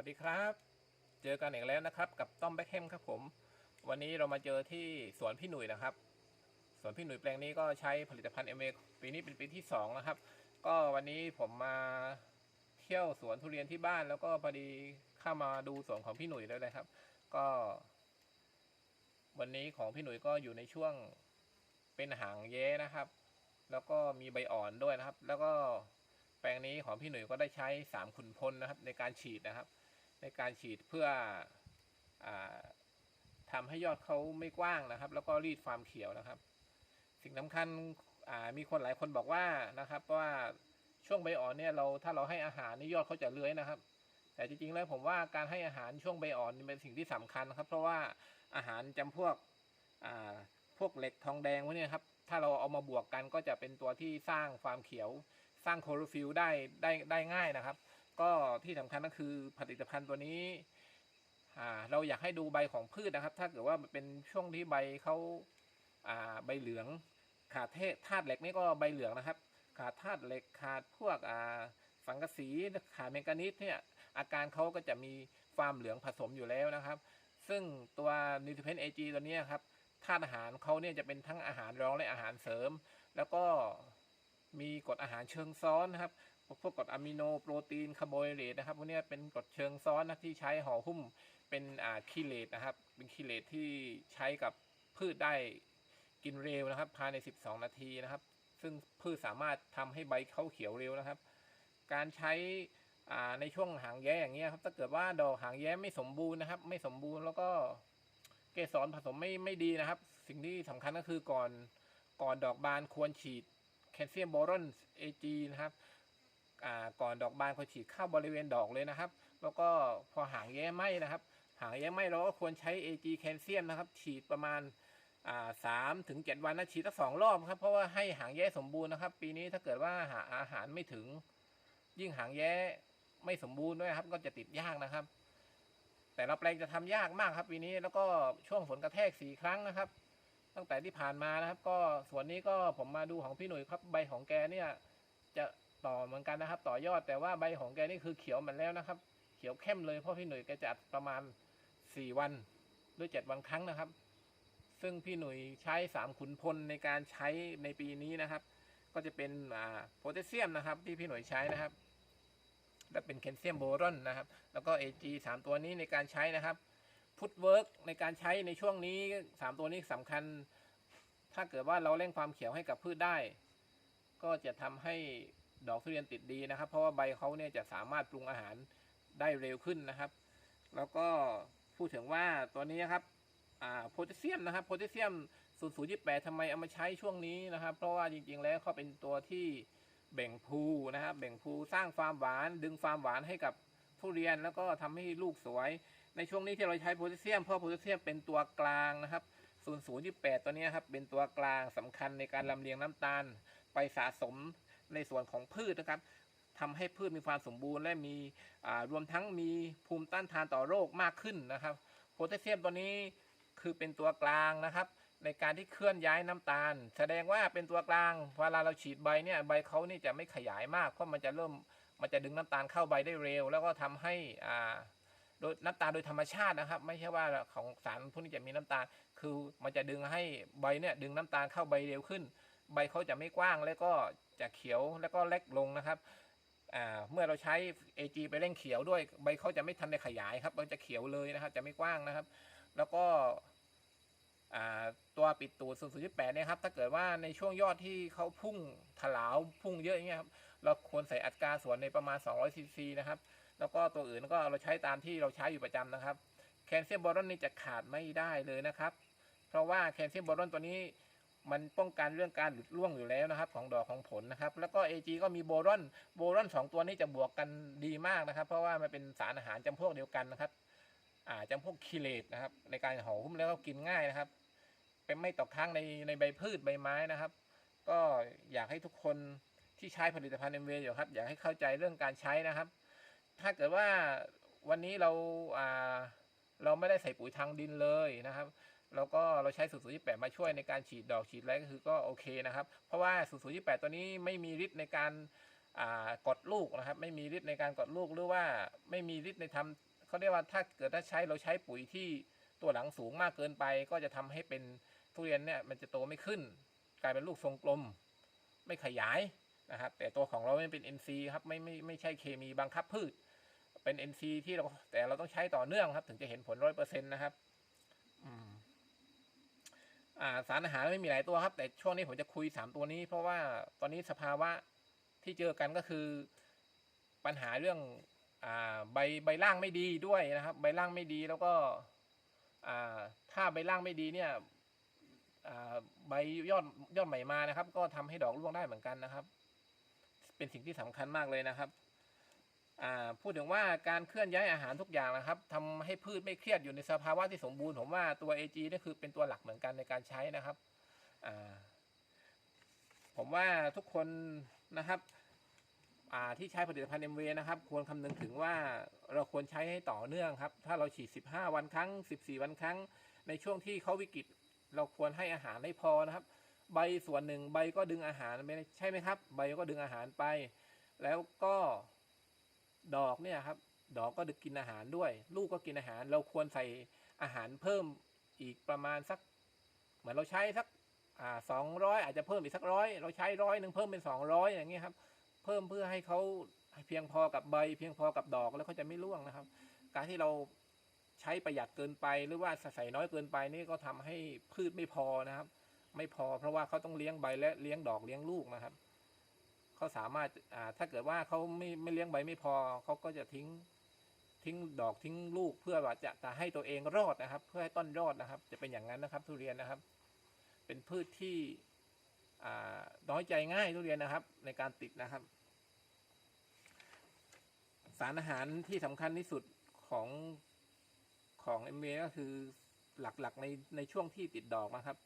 วัสดีครับ เจอกันอีกแล้วนะครับ กับต้อมแบ็คเฮมครับผม วันนี้เรามาเจอที่สวนพี่หนุ่ยนะครับ สวนพี่หนุ่ยแปลงนี้ก็ใช้ผลิตภัณฑ์เอเมปีนี้เป็นปีที่สองนะครับ ก็วันนี้ผมมาเที่ยวสวนทุเรียนที่บ้านแล้วก็พอดีเข้ามาดูสวนของพี่หนุ่ยแล้วนะครับ ก็ วันนี้ของพี่หนุ่ยก็อยู่ในช่วงเป็นหางแย้นะครับ แล้วก็มีใบอ่อนด้วยนะครับ แล้วก็แปลงนี้ของพี่หนุ่ยก็ได้ใช้สามขุนพลนะครับ ในการฉีดนะครับ ในการฉีดเพื่ออทำให้ยอดเขาไม่กว้างนะครับ แล้วก็รีดฟาร์มเขียวนะครับ สิ่งสำคัญมีคนหลายคนบอกว่านะครับว่าช่วงใบอ่อนเนี่ยเราถ้าเราให้อาหารนี่ยอดเขาจะเลื้อยนะครับ แต่จริงๆแล้วผมว่าการให้อาหารช่วงใบอ่อนนี่เป็นสิ่งที่สำคัญนะครับ เพราะว่าอาหารจำพวกพวกเหล็กทองแดงพวกเนี้ครับถ้าเราเอามาบวกกันก็จะเป็นตัวที่สร้างฟามเขียวสร้างโคโรฟิลได้ได้ได้ง่ายนะครับ ก็ที่สำคัญก็คือผลิตภัณฑ์ตัวนี้เราอยากให้ดูใบของพืชนะครับ ถ้าเกิดว่าเป็นช่วงที่ใบเขาาใบเหลือง ขาดเทธาตุเหล็กนี่ก็ใบเหลืองนะครับ ขาดธาตุเหล็กขาดพวกสังกะสีขาดแมงกานีสเนี่ยอาการเขาก็จะมีฟามเหลืองผสมอยู่แล้วนะครับ ซึ่งตัวนิวทริเพนเอจีตัวนี้ครับธาตุอาหารเขาเนี่ยจะเป็นทั้งอาหารรองและอาหารเสริม แล้วก็มีกรดอาหารเชิงซ้อนนะครับ พวกกรดอะมิโนโปรตีนคาร์โบไฮเดรตนะครับพวกนี้เป็นกรดเชิงซ้อนนะที่ใช้ห่อหุ้มเป็นอ่าคีเลตนะครับ เป็นคีเลตที่ใช้กับพืชได้กินเร็วนะครับ ภายใน 12 นาทีนะครับ ซึ่งพืชสามารถทำให้ใบเขาเขียวเร็วนะครับ การใช้อ่าในช่วงหางแย้อย่างเงี้ยครับ ถ้าเกิดว่าดอกหางแย้ไม่สมบูรณ์นะครับ ไม่สมบูรณ์แล้วก็เกสรผสมไม่ไม่ดีนะครับ สิ่งที่สำคัญก็คือก่อนก่อนดอกบานควรฉีดแคลเซียมโบรอนเอจีนะครับ ก่อนดอกบานควรฉีดเข้าบริเวณดอกเลยนะครับ แล้วก็พอหางแย้ไหมนะครับ หางแย้ไหมเราก็ควรใช้ AG แคลเซียมนะครับฉีดประมาณสามถึงเจ็ดวันนะฉีดสักสองรอบครับเพราะว่าให้หางแย้สมบูรณ์นะครับ ปีนี้ถ้าเกิดว่าหาอาหารไม่ถึง ยิ่งหางแย้ไม่สมบูรณ์ด้วยครับ ก็จะติดยากนะครับ แต่ละแปลงจะทำยากมากครับปีนี้แล้วก็ช่วงฝนกระแทกสี่ครั้งนะครับ ตั้งแต่ที่ผ่านมานะครับ ก็ส่วนนี้ก็ผมมาดูของพี่หนุ่ยครับใบของแกเนี่ย จะ ต่อเหมือนกันนะครับ ต่อยอดแต่ว่าใบของแกนี่คือเขียวหมดแล้วนะครับ เขียวเข้มเลยเพราะพี่หนุ่ยแกจะอัดประมาณสี่วันหรือเจ็ดวันครั้งนะครับ ซึ่งพี่หนุ่ยใช้สามขุนพลในการใช้ในปีนี้นะครับ ก็จะเป็นอ่าโพแทสเซียมนะครับ ที่พี่หนุ่ยใช้นะครับ และเป็นแคลเซียมโบรอนนะครับ แล้วก็ AG สามตัวนี้ในการใช้นะครับพุทเวิร์กในการใช้ในช่วงนี้สามตัวนี้สำคัญ ถ้าเกิดว่าเราเร่งความเขียวให้กับพืชได้ ก็จะทำให้ ดอกทุเรียนติดดีนะครับ เพราะว่าใบเขาเนี่ยจะสามารถปรุงอาหารได้เร็วขึ้นนะครับ แล้วก็พูดถึงว่าตัวนี้นะครับโพแทสเซียมนะครับโพแทสเซียม 0028ทำไมเอามาใช้ช่วงนี้นะครับ เพราะว่าจริงๆ แล้วเขาเป็นตัวที่แบ่งภูนะครับ แบ่งภูสร้างความหวาน ดึงความหวานให้กับทุเรียนแล้วก็ทำให้ลูกสวย ในช่วงนี้ที่เราใช้โพแทสเซียมเพราะโพแทสเซียมเป็นตัวกลางนะครับ 0028 ตัวนี้ครับเป็นตัวกลางสำคัญในการลำเลียงน้ำตาล ไปสะสม ในส่วนของพืชนะครับทำให้พืชมีความสมบูรณ์และมีรวมทั้งมีภูมิต้านทานต่อโรคมากขึ้นนะครับโพแทสเซียมตัวนี้คือเป็นตัวกลางนะครับ ในการที่เคลื่อนย้ายน้ำตาล แสดงว่าเป็นตัวกลางเวลาเราฉีดใบเนี่ยใบเขานี่จะไม่ขยายมากเพราะมันจะเริ่มมันจะดึงน้ำตาลเข้าใบได้เร็ว แล้วก็ทำให้อ่าโดยน้ำตาลโดยธรรมชาตินะครับ ไม่ใช่ว่าของสารพวกนี้จะมีน้ำตาล คือมันจะดึงให้ใบเนี่ยดึงน้ำตาลเข้าใบเร็วขึ้น ใบเขาจะไม่กว้างแล้วก็จะเขียวแล้วก็เล็กลงนะครับเมื่อเราใช้ AG ไปเร่งเขียวด้วยใบเขาจะไม่ทันได้ขยายครับมันจะเขียวเลยนะครับ จะไม่กว้างนะครับ แล้วก็ตัวปิดตูด0.8เนี่ยครับถ้าเกิดว่าในช่วงยอดที่เขาพุ่งถลาวพุ่งเยอะอย่างเงี้ยครับเราควรใส่อัตราส่วนในประมาณ 200ซีซีนะครับ แล้วก็ตัวอื่นก็เราใช้ตามที่เราใช้อยู่ประจำนะครับแคลเซียมบอรอนนี่จะขาดไม่ได้เลยนะครับ เพราะว่าแคลเซียมบอรอนตัวนี้ มันป้องกันเรื่องการหลุดร่วงอยู่แล้วนะครับของดอกของผลนะครับ แล้วก็ AG ก็มีโบรอนโบรอนสองตัวนี้จะบวกกันดีมากนะครับ เพราะว่ามันเป็นสารอาหารจำพวกเดียวกันนะครับอ่าจำพวกคีเลตนะครับ ในการห่อหุ้มแล้วก็กินง่ายนะครับ เป็นไม่ตกค้างในในใบพืชใบไม้นะครับ ก็อยากให้ทุกคนที่ใช้ผลิตภัณฑ์เอ็มเวอยู่ครับอยากให้เข้าใจเรื่องการใช้นะครับ ถ้าเกิดว่าวันนี้เราอ่าเราไม่ได้ใส่ปุ๋ยทางดินเลยนะครับ แล้วก็เราใช้สูตรยี่แปดมาช่วยในการฉีดดอกฉีดอะไรก็คือก็โอเคนะครับ เพราะว่าสูตรยี่แปดตัวนี้ไม่มีฤทธิ์ในการกดลูกนะครับ ไม่มีฤทธิ์ในการกดลูกหรือว่าไม่มีฤทธิ์ในทำเขาเรียกว่าถ้าเกิดถ้าใช้เราใช้ปุ๋ยที่ตัวหลังสูงมากเกินไป ก็จะทำให้เป็นทุเรียนเนี่ยมันจะโตไม่ขึ้น กลายเป็นลูกทรงกลม ไม่ขยายนะครับ แต่ตัวของเราไม่เป็น NC ครับไม่ไม่ไม่ใช่เคมีบังคับพืช เป็น NC ที่เราแต่เราต้องใช้ต่อเนื่องครับ ถึงจะเห็นผลร้อยเปอร์เซ็นต์นะครับ อืม สารอาหารไม่มีหลายตัวครับ แต่ช่วงนี้ผมจะคุยสามตัวนี้ เพราะว่าตอนนี้สภาวะที่เจอกันก็คือปัญหาเรื่องอใบใบล่างไม่ดีด้วยนะครับ ใบล่างไม่ดีแล้วก็ถ้าใบล่างไม่ดีเนี่ยใบยอดยอดใหม่มานะครับ ก็ทำให้ดอกร่วงได้เหมือนกันนะครับ เป็นสิ่งที่สำคัญมากเลยนะครับ พูดถึงว่าการเคลื่อนย้ายอาหารทุกอย่างนะครับทำให้พืชไม่เครียดอยู่ในสภาวะที่สมบูรณ์ผมว่าตัว AG นี่คือเป็นตัวหลักเหมือนกันในการใช้นะครับผมว่าทุกคนนะครับที่ใช้ผลิตภัณฑ์ MV นะครับ ควรคำนึงถึงว่าเราควรใช้ให้ต่อเนื่องครับ ถ้าเราฉีด 15 วันครั้ง 14 วันครั้ง ในช่วงที่เขาวิกฤตเราควรให้อาหารให้พอนะครับ ใบส่วนหนึ่งใบก็ดึงอาหารไปใช่ไหมครับ ใบก็ดึงอาหารไป แล้วก็ ดอกเนี่ยครับ ดอกก็ดึกกินอาหารด้วย ลูกก็กินอาหาร เราควรใส่อาหารเพิ่มอีกประมาณสัก เหมือนเราใช้สักสองร้อยอาจจะเพิ่มอีกสักร้อยเราใช้ร้อยหนึ่งเพิ่มเป็นสองร้อยอย่างเงี้ยครับ เพิ่มเพื่อให้เขาเพียงพอกับใบ เพียงพอกับดอกแล้วเขาจะไม่ร่วงนะครับ การที่เราใช้ประหยัดเกินไปหรือว่าใส่น้อยเกินไปนี่ก็ทำให้พืชไม่พอนะครับ ไม่พอเพราะว่าเขาต้องเลี้ยงใบและเลี้ยงดอกเลี้ยงลูกนะครับ เขาสามารถอ่าถ้าเกิดว่าเขาไม่ไม่เลี้ยงใบไม่พอเขาก็จะทิ้งทิ้งดอกทิ้งลูกเพื่อว่าจะจะให้ตัวเองรอดนะครับ เพื่อให้ต้นรอดนะครับ จะเป็นอย่างนั้นนะครับ ทุเรียนนะครับ เป็นพืชที่อ่าน้อยใจง่ายทุเรียนนะครับ ในการติดนะครับ สารอาหารที่สำคัญที่สุดของของเอ็มเก็คือหลักๆในในช่วงที่ติดดอกนะครับ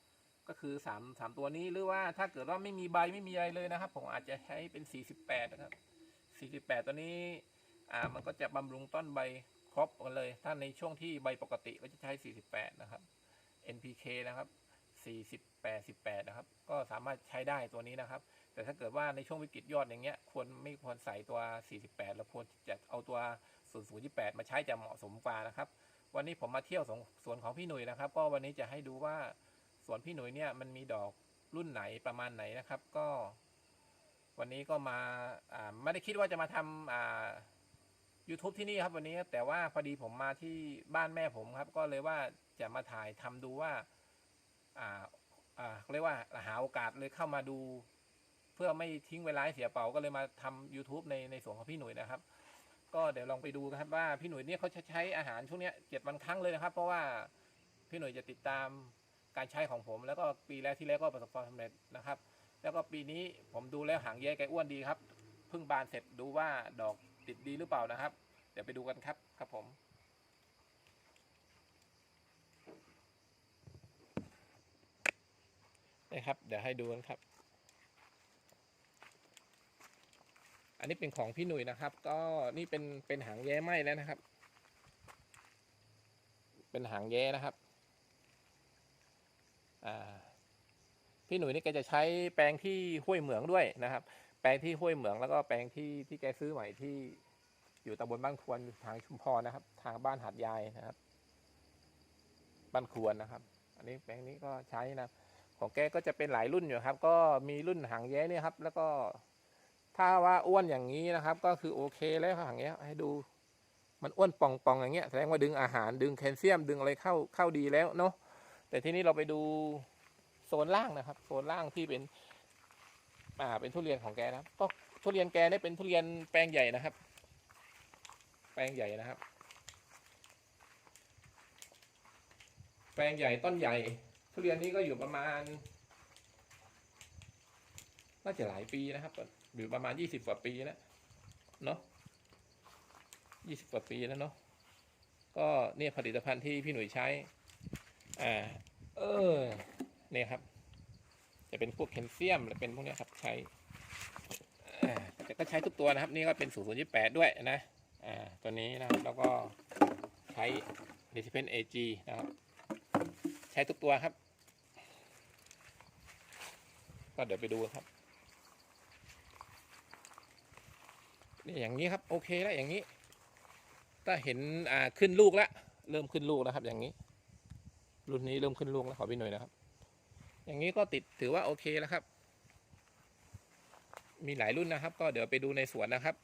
ก็คือสามสามตัวนี้หรือว่าถ้าเกิดว่าไม่มีใบไม่มีอะไรเลยนะครับ ผมอาจจะใช้เป็นสี่สิบแปดนะครับสี่สิบแปดตัวนี้อ่ามันก็จะบำรุงต้นใบครบกันเลย ถ้าในช่วงที่ใบปกติก็จะใช้สี่สิบแปดนะครับ NPK นะครับสี่สิบแปดสิบแปดนะครับ ก็สามารถใช้ได้ตัวนี้นะครับ แต่ถ้าเกิดว่าในช่วงวิกฤตยอดอย่างเงี้ย ควรไม่ควรใส่ตัว48แล้วควรจะเอาตัว0028มาใช้จะเหมาะสมกว่านะครับ วันนี้ผมมาเที่ยวสวนของพี่หนุ่ยนะครับ ก็วันนี้จะให้ดูว่า สวนพี่หนุ่ยเนี่ยมันมีดอกรุ่นไหนประมาณไหนนะครับ ก็ วันนี้ก็มาอ่าไม่ได้คิดว่าจะมาทำอ่า YouTube ที่นี่ครับวันนี้แต่ว่าพอดีผมมาที่บ้านแม่ผมครับ ก็เลยว่าจะมาถ่ายทำดูว่า อ่าอ่าเรียกว่าหาโอกาสเลยเข้ามาดู เพื่อไม่ทิ้งเวลาเสียเปล่าก็เลยมาทำ YouTube ในในส่วนของพี่หนุ่ยนะครับ ก็เดี๋ยวลองไปดูนะครับว่าพี่หนุ่ยเนี่ยเขาจะใช้อาหารช่วงเนี้ยเจ็ดวันครั้งเลยนะครับ เพราะว่าพี่หนุ่ยจะติดตาม การใช้ของผม แล้วก็ปีแรกที่แล้วก็ประสบความสำเร็จนะครับ แล้วก็ปีนี้ผมดูแล้วหางแย่แกอ้วนดีครับเพิ่งบานเสร็จดูว่าดอกติดดีหรือเปล่านะครับ เดี๋ยวไปดูกันครับครับผมนี่ครับเดี๋ยวให้ดูกันครับ อันนี้เป็นของพี่หนุ่ยนะครับ ก็นี่เป็นเป็นหางแย้ไหมแล้วนะครับ เป็นหางแย้นะครับ อ่า พี่หนุ่ยนี่แกจะใช้แปลงที่ห้วยเหมืองด้วยนะครับ แปลงที่ห้วยเหมืองแล้วก็แปลงที่ที่แกซื้อใหม่ที่อยู่ตำบลบ้านควรทางชุมพรนะครับ ทางบ้านหาดยายนะครับ บ้านควรนะครับ อันนี้แปลงนี้ก็ใช้นะของแกก็จะเป็นหลายรุ่นอยู่ครับ ก็มีรุ่นหางแย้เนี่ยครับ แล้วก็ถ้าว่าอ้วนอย่างนี้นะครับ ก็คือโอเคแล้วหางแย้ให้ดู มันอ้วนป่องๆอย่างเงี้ยแสดงว่าดึงอาหารดึงแคลเซียมดึงอะไรเข้าเข้าดีแล้วเนาะแต่ที่นี้เราไปดู ซนล่างนะครับโซนล่างที่เป็นอ่าเป็นทุเรียนของแกนะครับ ก็ทุเรียนแกเนี่ยเป็นทุเรียนแปลงใหญ่นะครับ แปลงใหญ่นะครับ แปลงใหญ่ต้นใหญ่ ทุเรียนนี้ก็อยู่ประมาณน่าจะหลายปีนะครับอยู่ประมาณยี่สิบกว่าปีแล้วเนาะยี่สิบกว่าปีแล้วเนาะก็เนี่ยผลิตภัณฑ์ที่พี่หนุ่ยใช้ อ่า เออ เนี่ยครับ จะเป็นพวกแคลเซียมหรือเป็นพวกนี้ครับใช้ก็ใช้ทุกตัวนะครับ นี่ก็เป็นศูนย์ยี่แปดด้วยนะอ่าตัวนี้นะครับแล้วก็ใช้เดซิเพนเอจนะครับ ใช้ทุกตัวครับ ก็เดี๋ยวไปดูครับนี่อย่างนี้ครับโอเคแล้วอย่างนี้ ถ้าเห็นอ่าขึ้นลูกแล้วเริ่มขึ้นลูกแล้วครับ อย่างนี้ รุ่นนี้เริ่มขึ้นลูกแล้วขอพี่หน่อยนะครับ อย่างนี้ก็ติดถือว่าโอเคแล้วครับ มีหลายรุ่นนะครับ ก็เดี๋ยวไปดูในสวนนะครับ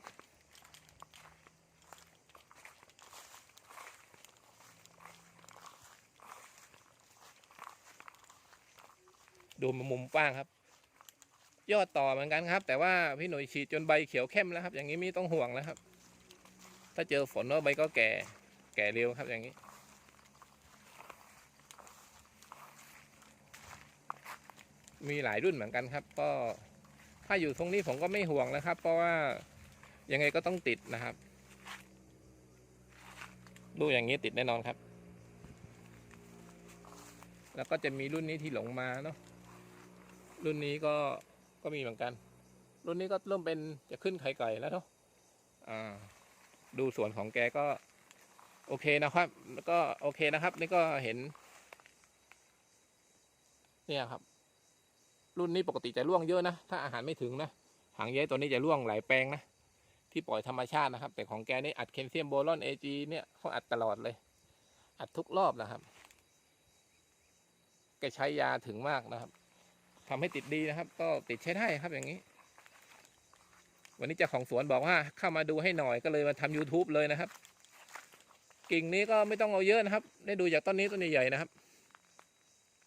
ดูมุมกว้างครับ ยอดต่อเหมือนกันครับ แต่ว่าพี่หน่ยฉีดจนใบเขียวเข้มแล้วครับ อย่างนี้ไม่ต้องห่วงแล้วครับ ถ้าเจอฝนว่าใบก็แก่แก่เร็วครับอย่างนี้ มีหลายรุ่นเหมือนกันครับ ก็ถ้าอยู่ตรงนี้ผมก็ไม่ห่วงแล้วครับ เพราะว่ายังไงก็ต้องติดนะครับ ดูอย่างนี้ติดแน่นอนครับ แล้วก็จะมีรุ่นนี้ที่หลงมาเนาะรุ่นนี้ก็ก็มีเหมือนกัน รุ่นนี้ก็เริ่มเป็นจะขึ้นไข่ไก่แล้วเนาะอ่า ดูสวนของแกก็ โอเคนะครับ แล้วก็โอเคนะครับ นี่ก็เห็น เนี่ยครับ รุ่นนี้ปกติจะร่วงเยอะนะ ถ้าอาหารไม่ถึงนะ หางแย้ตัวนี้จะร่วงหลายแปลงนะ ที่ปล่อยธรรมชาตินะครับ แต่ของแกนี่อัดแคลเซียมโบรอนเอจีเนี่ยเขาอัดตลอดเลย อัดทุกรอบนะครับ แกใช้ยาถึงมากนะครับทำให้ติดดีนะครับ ก็ติดใช้ได้ครับอย่างนี้ วันนี้เจ้าของสวนบอกว่าเข้ามาดูให้หน่อยก็เลยมาทำ YouTube เลยนะครับ กิ่งนี้ก็ไม่ต้องเอาเยอะนะครับ ได้ดูจากต้นนี้ต้นใหญ่ๆนะครับ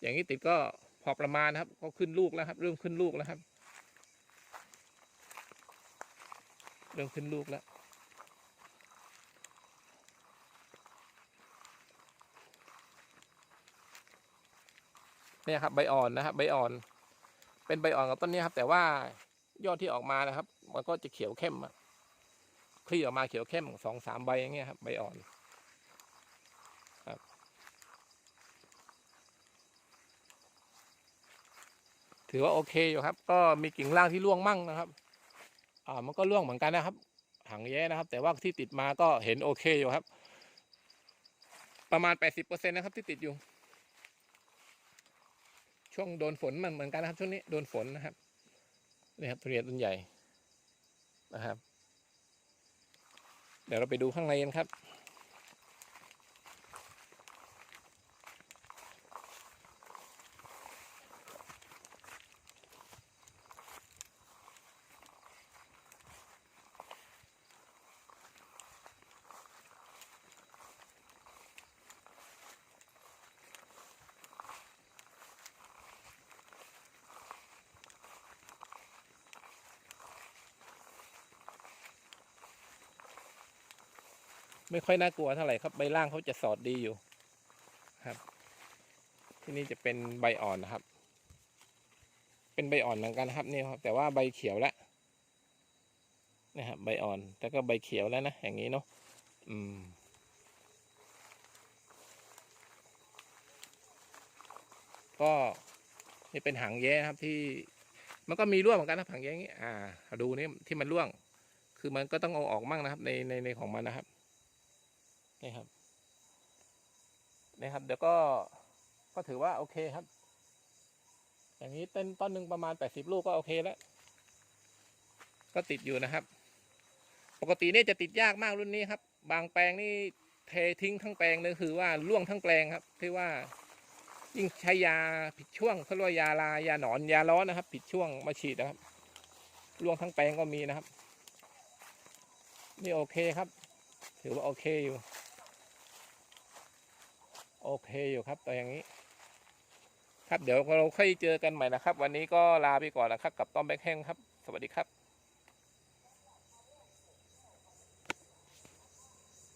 อย่างนี้ติดก็ พอประมาณนะครับ ก็ขึ้นลูกแล้วครับ เริ่มขึ้นลูกแล้วครับ เริ่มขึ้นลูกแล้วเนี่ยครับใบอ่อนนะครับ ใบอ่อน เป็นใบอ่อนกับต้นนี้ครับ แต่ว่ายอดที่ออกมานะครับ มันก็จะเขียวเข้มอะคลี่ออกมาเขียวเข้มสองสามใบอย่างเงี้ยครับใบอ่อนครับ ถือว่าโอเคอยู่ครับ ก็มีกิ่งล่างที่ร่วงมั่งนะครับ อ่ามันก็ร่วงเหมือนกันนะครับหางแย้นะครับ แต่ว่าที่ติดมาก็เห็นโอเคอยู่ครับ ประมาณแปดสิบเปอร์เซ็นนะครับ ที่ติดอยู่ ช่วงโดนฝนมันเหมือนกันนะครับ ช่วงนี้โดนฝนนะครับนี่ครับทุเรียนต้นใหญ่นะครับ เดี๋ยวเราไปดูข้างในกันครับ ไม่ค่อยน่ากลัวเท่าไหร่ครับใบล่างเขาจะสอดดีอยู่ครับ ที่นี่จะเป็นใบอ่อนนะครับ เป็นใบอ่อนเหมือนกันนะครับนี่ครับ แต่ว่าใบเขียวแล้วนะครับใบอ่อนแต่ก็ใบเขียวแล้วนะอย่างนี้เนาะอืมก็นี่เป็นหางแย้ครับที่มันก็มีร่วงเหมือนกันนะหางแย้อย่างนี้อ่า ดูนี่ที่มันร่วง คือมันก็ต้องเอาออกมั่งนะครับ ในในในของมันนะครับ นี่ครับนี่ครับเดี๋ยวก็ก็ถือว่าโอเคครับ อย่างนี้ต้นต้นหนึ่งประมาณแปดสิบลูกก็โอเคแล้ว ก็ติดอยู่นะครับ ปกติเนี่จะติดยากมากรุ่นนี้ครับ บางแปลงนี่เททิ้งทั้งแปลงเลยคือว่าร่วงทั้งแปลงครับที่ว่ายิ่งใช้ยาผิดช่วงเขาเรียกว่ายาลายาหนอนยาร้อนนะครับ ผิดช่วงมาฉีดนะครับร่วงทั้งแปลงก็มีนะครับ นี่โอเคครับ ถือว่าโอเคอยู่ โอเคอยู่ครับแต่อย่างนี้ ครับเดี๋ยวเราค่อยเจอกันใหม่นะครับ วันนี้ก็ลาไปก่อนนะครับ กับต้อมแบ็คแห้งครับ สวัสดีครับ